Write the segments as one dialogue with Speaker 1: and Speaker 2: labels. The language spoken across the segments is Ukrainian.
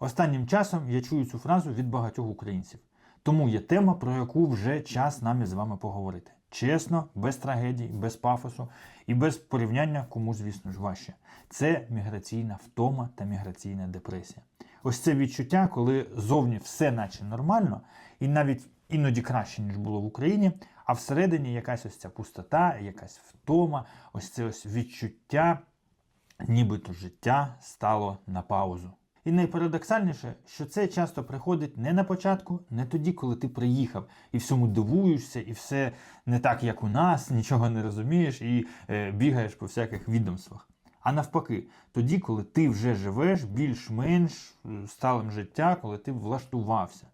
Speaker 1: Останнім часом я чую цю фразу від багатьох українців. Тому є тема, про яку вже час нам із вами поговорити. Чесно, без трагедій, без пафосу і без порівняння, кому, звісно ж, важче. Це міграційна втома та міграційна депресія. Ось це відчуття, коли зовні все наче нормально, і навіть іноді краще, ніж було в Україні, а всередині якась ось ця пустота, якась втома, ось це ось відчуття, нібито життя стало на паузу. І найпарадоксальніше, що це часто приходить не на початку, не тоді, коли ти приїхав і всьому дивуєшся, і все не так, як у нас, нічого не розумієш і е, бігаєш по всяких відомствах. А навпаки, тоді, коли ти вже живеш більш-менш е, сталим життя, коли ти влаштувався.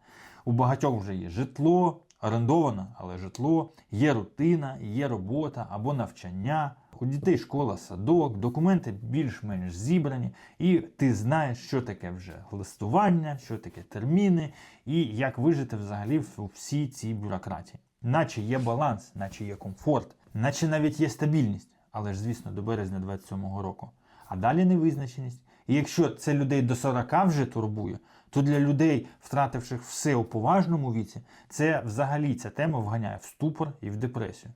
Speaker 1: У багатьох вже є житло, орендоване, але житло, є рутина, є робота або навчання. У дітей школа, садок, документи більш-менш зібрані, і ти знаєш, що таке вже листування, що таке терміни, і як вижити взагалі в всій цій бюрократії. Наче є баланс, наче є комфорт, наче навіть є стабільність, але ж, звісно, до березня 27-го року. А далі невизначеність. І якщо це людей до 40 вже турбує, то для людей, втративших все у поважному віці, це взагалі ця тема вганяє в ступор і в депресію.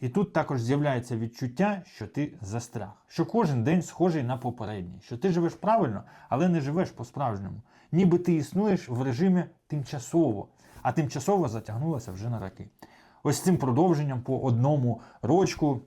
Speaker 1: І тут також з'являється відчуття, що ти застряг, що кожен день схожий на попередній, що ти живеш правильно, але не живеш по-справжньому. Ніби ти існуєш в режимі тимчасово, а тимчасово затягнулося вже на роки. Ось цим продовженням по одному рочку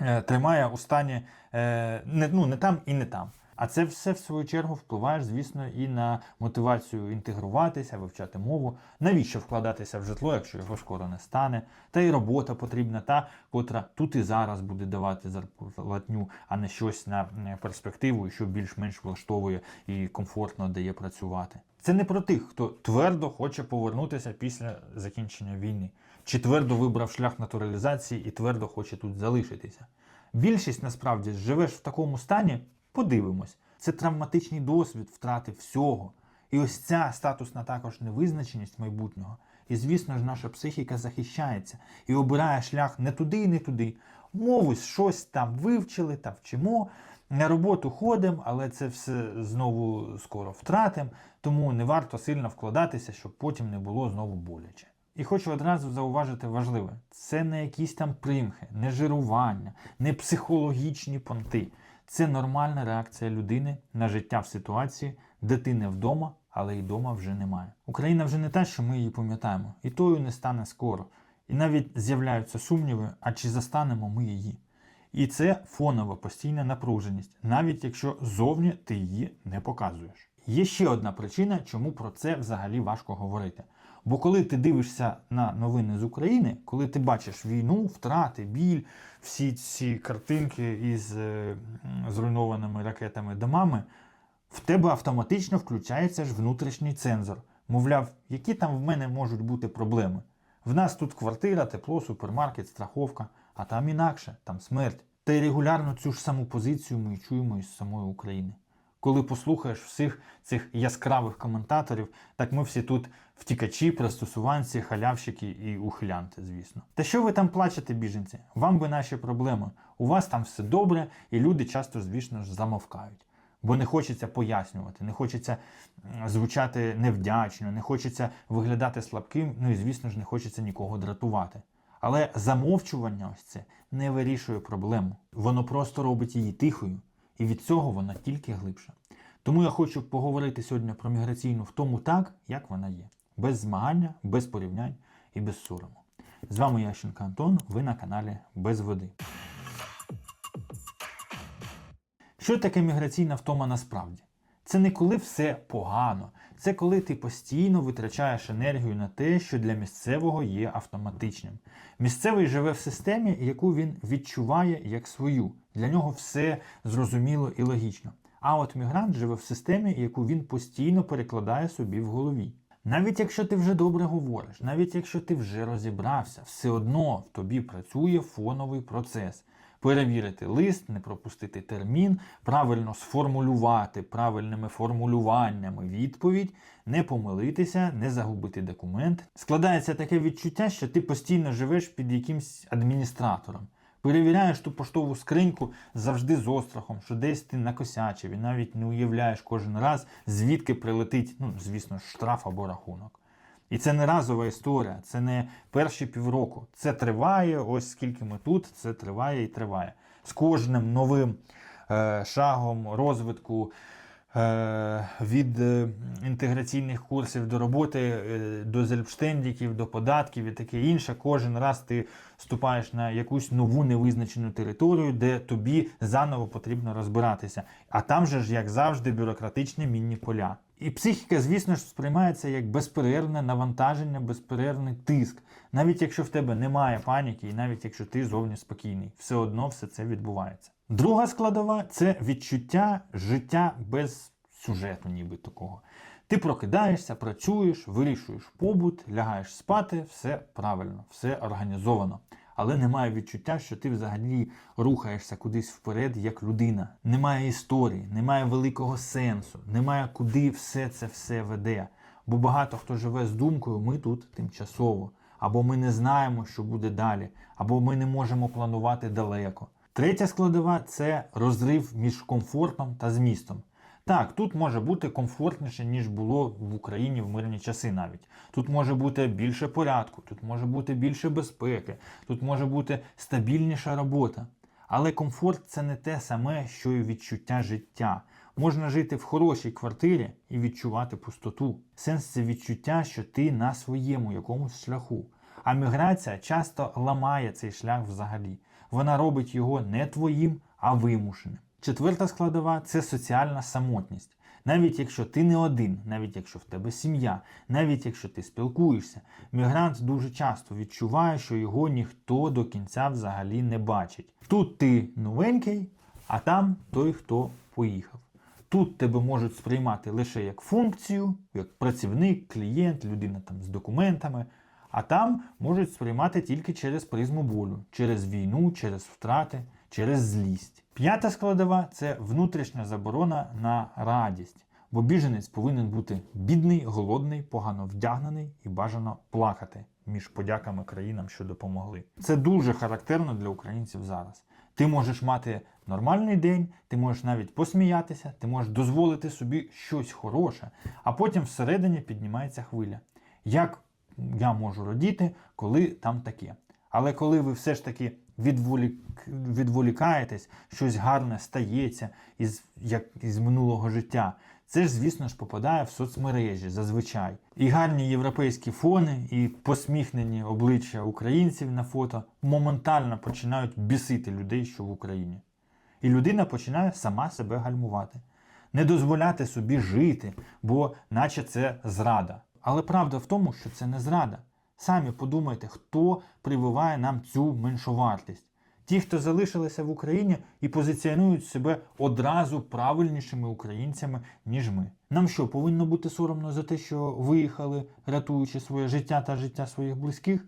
Speaker 1: е, тримає у стані е, не, ну, не там і не там. А це все, в свою чергу, впливає, звісно, і на мотивацію інтегруватися, вивчати мову. Навіщо вкладатися в житло, якщо його скоро не стане? Та й робота потрібна, та, котра тут і зараз буде давати зарплатню, а не щось на перспективу, що більш-менш влаштовує і комфортно дає працювати. Це не про тих, хто твердо хоче повернутися після закінчення війни, чи твердо вибрав шлях натуралізації і твердо хоче тут залишитися. Більшість насправді живеш в такому стані, подивимось. Це травматичний досвід втрати всього. І ось ця статусна також невизначеність майбутнього. І звісно ж, наша психіка захищається і обирає шлях не туди і не туди. Мову щось там вивчили та вчимо. На роботу ходимо, але це все знову скоро втратимо, тому не варто сильно вкладатися, щоб потім не було знову боляче. І хочу одразу зауважити важливе: це не якісь там примхи, не жирування, не психологічні понти. Це нормальна реакція людини на життя в ситуації, де ти не вдома, але й вдома вже немає. Україна вже не та, що ми її пам'ятаємо, і тою не стане скоро. І навіть з'являються сумніви, а чи застанемо ми її. І це фонова постійна напруженість, навіть якщо зовні ти її не показуєш. Є ще одна причина, чому про це взагалі важко говорити. Бо коли ти дивишся на новини з України, коли ти бачиш війну, втрати, біль, всі ці картинки із е, зруйнованими ракетами домами, в тебе автоматично включається ж внутрішній цензор. Мовляв, які там в мене можуть бути проблеми. В нас тут квартира, тепло, супермаркет, страховка, а там інакше, там смерть. Та й регулярно цю ж саму позицію ми чуємо із самої України. Коли послухаєш всіх цих яскравих коментаторів, так ми всі тут втікачі, пристосуванці, халявщики і ухилянти, звісно. Та що ви там плачете, біженці? Вам би наші проблеми. У вас там все добре, і люди часто, звісно ж, замовкають. Бо не хочеться пояснювати, не хочеться звучати невдячно, не хочеться виглядати слабким, ну і звісно ж не хочеться нікого дратувати. Але замовчування ось це не вирішує проблему. Воно просто робить її тихою, і від цього вона тільки глибша. Тому я хочу поговорити сьогодні про міграційну втому так, як вона є. Без змагання, без порівнянь і без сорому. З вами Ященко Антон, ви на каналі Без води. Що таке міграційна втома насправді? Це не коли все погано, це коли ти постійно витрачаєш енергію на те, що для місцевого є автоматичним. Місцевий живе в системі, яку він відчуває як свою. Для нього все зрозуміло і логічно. А от мігрант живе в системі, яку він постійно перекладає собі в голові. Навіть якщо ти вже добре говориш, навіть якщо ти вже розібрався, все одно в тобі працює фоновий процес. Перевірити лист, не пропустити термін, правильно сформулювати правильними формулюваннями відповідь, не помилитися, не загубити документ. Складається таке відчуття, що ти постійно живеш під якимсь адміністратором. Перевіряєш ту поштову скриньку завжди з острахом, що десь ти накосячив і навіть не уявляєш кожен раз, звідки прилетить, ну, звісно, штраф або рахунок. І це не разова історія, це не перші півроку. Це триває, ось скільки ми тут, це триває і триває. З кожним новим е, шагом розвитку від е, інтеграційних курсів до роботи, е, до зельбштендіків, до податків і таке інше. Кожен раз ти ступаєш на якусь нову невизначену територію, де тобі заново потрібно розбиратися. А там же ж, як завжди, бюрократичні мінні поля. І психіка, звісно ж, сприймається як безперервне навантаження, безперервний тиск. Навіть якщо в тебе немає паніки, і навіть якщо ти зовні спокійний, все одно все це відбувається. Друга складова це відчуття життя без сюжету, ніби такого. Ти прокидаєшся, працюєш, вирішуєш побут, лягаєш спати, все правильно, все організовано. Але немає відчуття, що ти взагалі рухаєшся кудись вперед як людина. Немає історії, немає великого сенсу, немає куди все це все веде. Бо багато хто живе з думкою, ми тут тимчасово, або ми не знаємо, що буде далі, або ми не можемо планувати далеко. Третя складова це розрив між комфортом та змістом. Так, тут може бути комфортніше, ніж було в Україні в мирні часи навіть. Тут може бути більше порядку, тут може бути більше безпеки, тут може бути стабільніша робота. Але комфорт це не те саме, що і відчуття життя. Можна жити в хорошій квартирі і відчувати пустоту. Сенс це відчуття, що ти на своєму якомусь шляху. А міграція часто ламає цей шлях взагалі. Вона робить його не твоїм, а вимушеним. Четверта складова це соціальна самотність. Навіть якщо ти не один, навіть якщо в тебе сім'я, навіть якщо ти спілкуєшся, мігрант дуже часто відчуває, що його ніхто до кінця взагалі не бачить. Тут ти новенький, а там той, хто поїхав. Тут тебе можуть сприймати лише як функцію, як працівник, клієнт, людина там з документами. А там можуть сприймати тільки через призму болю, через війну, через втрати, через злість. П'ята складова це внутрішня заборона на радість. Бо біженець повинен бути бідний, голодний, погано вдягнений і бажано плакати між подяками країнам, що допомогли. Це дуже характерно для українців зараз. Ти можеш мати нормальний день, ти можеш навіть посміятися, ти можеш дозволити собі щось хороше, а потім всередині піднімається хвиля. Як я можу радіти, коли там таке. Але коли ви все ж таки відволік... відволікаєтесь, щось гарне стається із, як із минулого життя, це ж, звісно ж, попадає в соцмережі зазвичай. І гарні європейські фони, і посміхнені обличчя українців на фото моментально починають бісити людей, що в Україні. І людина починає сама себе гальмувати, не дозволяти собі жити, бо наче це зрада. Але правда в тому, що це не зрада. Самі подумайте, хто прививає нам цю меншовартість. Ті, хто залишилися в Україні і позиціонують себе одразу правильнішими українцями, ніж ми. Нам що, повинно бути соромно за те, що виїхали, рятуючи своє життя та життя своїх близьких?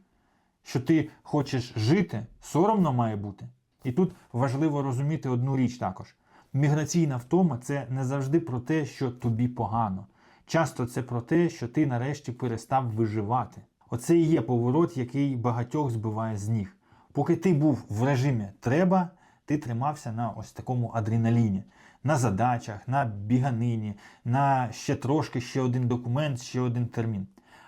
Speaker 1: Що ти хочеш жити, соромно має бути. І тут важливо розуміти одну річ також: міграційна втома це не завжди про те, що тобі погано. Часто це про те, що ти нарешті перестав виживати. Оце і є поворот, який багатьох збиває з ніг. Поки ти був в режимі треба, ти тримався на ось такому адреналіні, на задачах, на біганині, на ще трошки, ще один документ, ще один термін.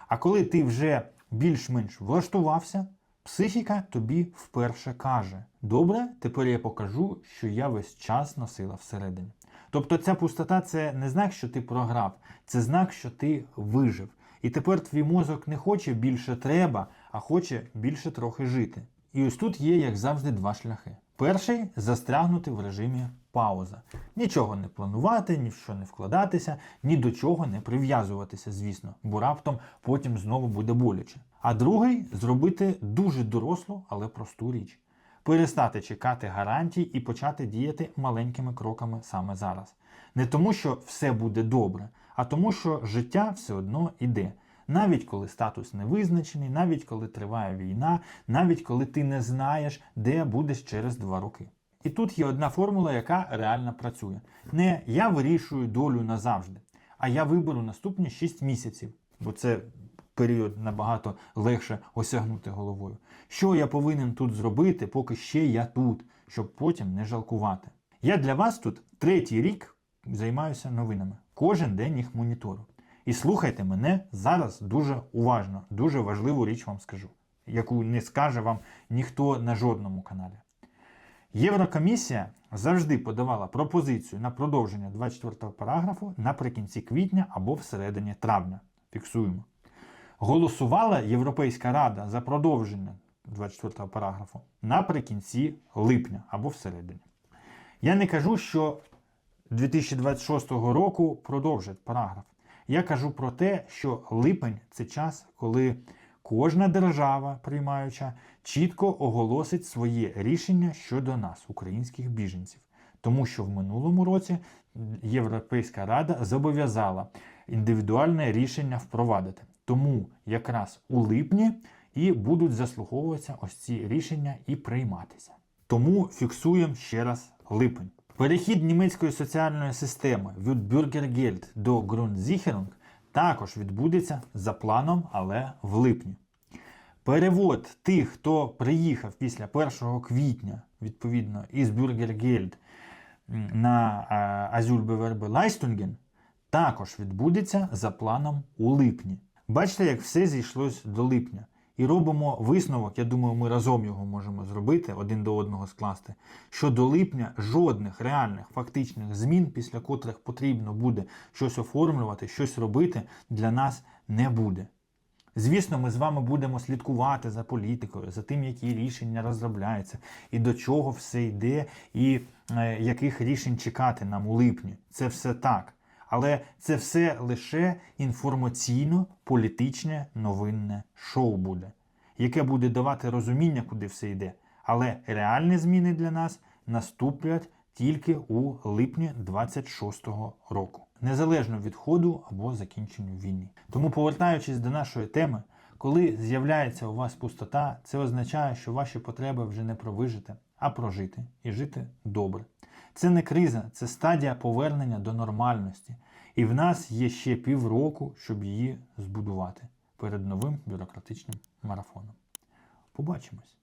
Speaker 1: А коли ти вже більш-менш влаштувався, психіка тобі вперше каже: Добре, тепер я покажу, що я весь час носила всередині. Тобто ця пустота це не знак, що ти програв, це знак, що ти вижив. І тепер твій мозок не хоче більше треба, а хоче більше трохи жити. І ось тут є, як завжди, два шляхи. Перший застрягнути в режимі пауза. Нічого не планувати, ні в що не вкладатися, ні до чого не прив'язуватися, звісно, бо раптом потім знову буде боляче. А другий зробити дуже дорослу, але просту річ. Перестати чекати гарантій і почати діяти маленькими кроками саме зараз. Не тому, що все буде добре, а тому, що життя все одно іде. Навіть коли статус не визначений, навіть коли триває війна, навіть коли ти не знаєш, де будеш через два роки. І тут є одна формула, яка реально працює. Не я вирішую долю назавжди, а я виберу наступні 6 місяців, бо це період набагато легше осягнути головою. Що я повинен тут зробити, поки ще я тут, щоб потім не жалкувати. Я для вас тут третій рік займаюся новинами. Кожен день їх моніторю. І слухайте мене зараз дуже уважно, дуже важливу річ вам скажу, яку не скаже вам ніхто на жодному каналі. Єврокомісія завжди подавала пропозицію на продовження 24 параграфу наприкінці квітня або всередині травня. Фіксуємо. Голосувала Європейська Рада за продовження 24 параграфу наприкінці липня або всередині. Я не кажу, що 2026 року продовжать параграф. Я кажу про те, що липень це час, коли кожна держава, приймаюча, чітко оголосить своє рішення щодо нас, українських біженців. Тому що в минулому році Європейська Рада зобов'язала індивідуальне рішення впровадити. Тому якраз у липні і будуть заслуговуватися ось ці рішення і прийматися. Тому фіксуємо ще раз липень. Перехід німецької соціальної системи від Bürgergeld до Grundsicherung також відбудеться за планом, але в липні. Перевод тих, хто приїхав після 1 квітня, відповідно, із м, на Asylbewerberleistungen, також відбудеться за планом у липні. Бачите, як все зійшлось до липня. І робимо висновок, я думаю, ми разом його можемо зробити, один до одного скласти, що до липня жодних реальних фактичних змін, після котрих потрібно буде щось оформлювати, щось робити, для нас не буде. Звісно, ми з вами будемо слідкувати за політикою, за тим, які рішення розробляються, і до чого все йде, і е, яких рішень чекати нам у липні. Це все так. Але це все лише інформаційно-політичне новинне шоу буде, яке буде давати розуміння, куди все йде. Але реальні зміни для нас наступлять тільки у липні 26-го року, незалежно від ходу або закінченню війни. Тому, повертаючись до нашої теми, коли з'являється у вас пустота, це означає, що ваші потреби вже не про вижити, а прожити і жити добре. Це не криза, це стадія повернення до нормальності. І в нас є ще півроку, щоб її збудувати перед новим бюрократичним марафоном. Побачимось!